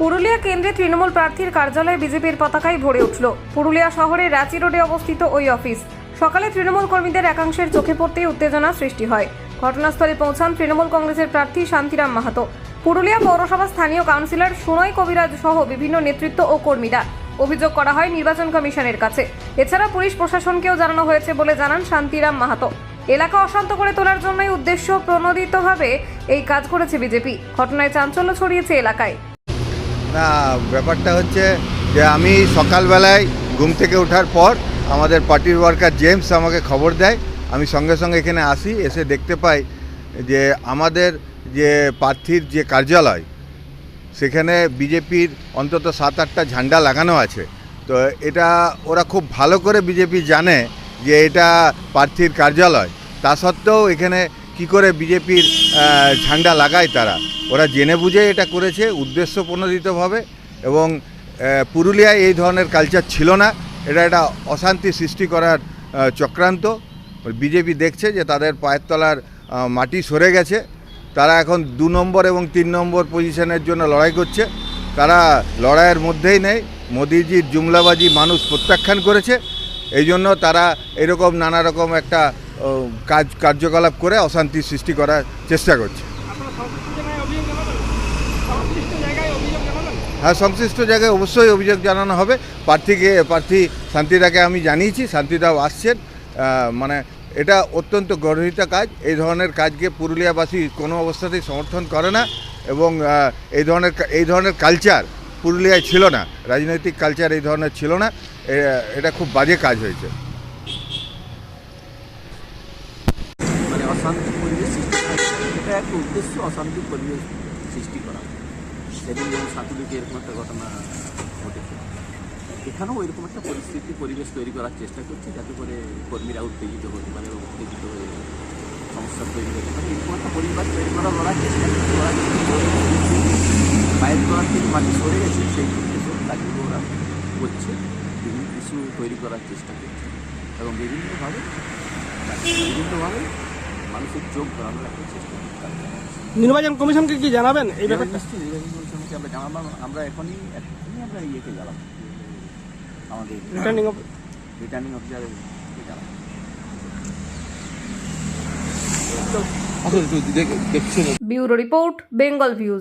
পুরুলিয়া কেন্দ্রে তৃণমূল প্রার্থীর কার্যালয়ে বিজেপির পতাকায় ভরে উঠল। পুরুলিয়া শহরের রাঁচি রোডে অবস্থিত ওই অফিস। সকালে তৃণমূল কর্মীদের একাংশের চোখে পড়তেই উত্তেজনা সৃষ্টি হয়। ঘটনাস্থলে পৌঁছান তৃণমূল কংগ্রেসের প্রার্থী শান্তিরাম মাহাতো। পুরুলিয়া পৌরসভা স্থানীয় কাউন্সিলর সুনয় কবিরাজ সহ বিভিন্ন নেতৃত্ব ও কর্মীরা। অভিযোগ করা হয় নির্বাচন কমিশনের কাছে। এছাড়া পুলিশ প্রশাসনকেও জানানো হয়েছে বলে জানান শান্তিরাম মাহাতো। এলাকা অশান্ত করে তোলার জন্যই উদ্দেশ্য প্রণোদিতভাবে এই কাজ করেছে বিজেপি। ঘটনায় চাঞ্চল্য ছড়িয়েছে এলাকায়। না, ব্যাপারটা হচ্ছে যে আমি সকালবেলায় ঘুম থেকে ওঠার পর আমাদের পার্টির ওয়ার্কার জেমস আমাকে খবর দেয়। আমি সঙ্গে সঙ্গে এখানে আসি, এসে দেখতে পাই যে আমাদের যে প্রার্থীর যে কার্যালয়, সেখানে বিজেপির অন্তত সাত আটটা ঝান্ডা লাগানো আছে। তো এটা ওরা খুব ভালো করে বিজেপি জানে যে এটা প্রার্থীর কার্যালয়। তা সত্ত্বেও এখানে কি করে বিজেপির ঝান্ডা লাগায় তারা? ওরা জেনে বুঝে এটা করেছে উদ্দেশ্য প্রণোদিতভাবে এবং পুরুলিয়ায় এই ধরনের কালচার ছিল না। এটা একটা অশান্তি সৃষ্টি করার চক্রান্ত। বিজেপি দেখছে যে তাদের পায়ের তলার মাটি সরে গেছে। তারা এখন দু নম্বর এবং তিন নম্বর পজিশনের জন্য লড়াই করছে। তারা লড়াইয়ের মধ্যেই নেই। মোদিজির জুমলাবাজি মানুষ প্রত্যাখ্যান করেছে। এই জন্য তারা এরকম নানা রকম একটা কাজ, কার্যকলাপ করে অশান্তি সৃষ্টি করার চেষ্টা করছে। হ্যাঁ সংশ্লিষ্ট জায়গায় অবশ্যই অভিযোগ জানানো হবে। প্রার্থীকে, প্রার্থী শান্তিদাকে আমি জানিয়েছি, শান্তিদাও আসছেন। মানে এটা অত্যন্ত গর্হিত কাজ। এই ধরনের কাজকে পুরুলিয়াবাসী কোনো অবস্থাতেই সমর্থন করে না এবং এই ধরনের এই ধরনের কালচার পুরুলিয়ায় ছিল না। রাজনৈতিক কালচার এই ধরনের ছিল না। এটা খুব বাজে কাজ হয়েছে। মানে অশান্তি পরিবেশ। করা এটা একটা উদ্দেশ্য অশান্তি পরিবেশ সৃষ্টি করা। সেদিন যেমন সাতুলিকে এরকম একটা ঘটনা ঘটেছে, এখানেও এরকম একটা পরিস্থিতি, পরিবেশ তৈরি করার চেষ্টা করছে যাতে করে কর্মীরা উত্তেজিত হতে পারে এবং উত্তেজিত হয়ে সমস্যা তৈরি হতে পারে এরকম একটা পরিবেশ তৈরি করার লড়াই চেষ্টা করছে ওরা বাইরের করার থেকে মাটি সরে গেছে, সেই উদ্দেশ্য কাজগুলো ওরা করছে, বিভিন্ন কিছু তৈরি করার চেষ্টা করছে। এবং বিভিন্নভাবে বিভিন্নভাবে মানুষের চোখ ঘোরানোর একটা চেষ্টা নির্বাচন কমিশনকে কি জানাবেন এই ব্যাপারটা? নিশ্চয়ই নির্বাচন কমিশনকে আমরা জানাব। আমরা এখনই এখনই আমরা ইয়েকে জানাব আমাদের রিটার্নিং রিটার্নিং অফিসারের জানাব ব্যুরো রিপোর্ট বেঙ্গল ভিউজ।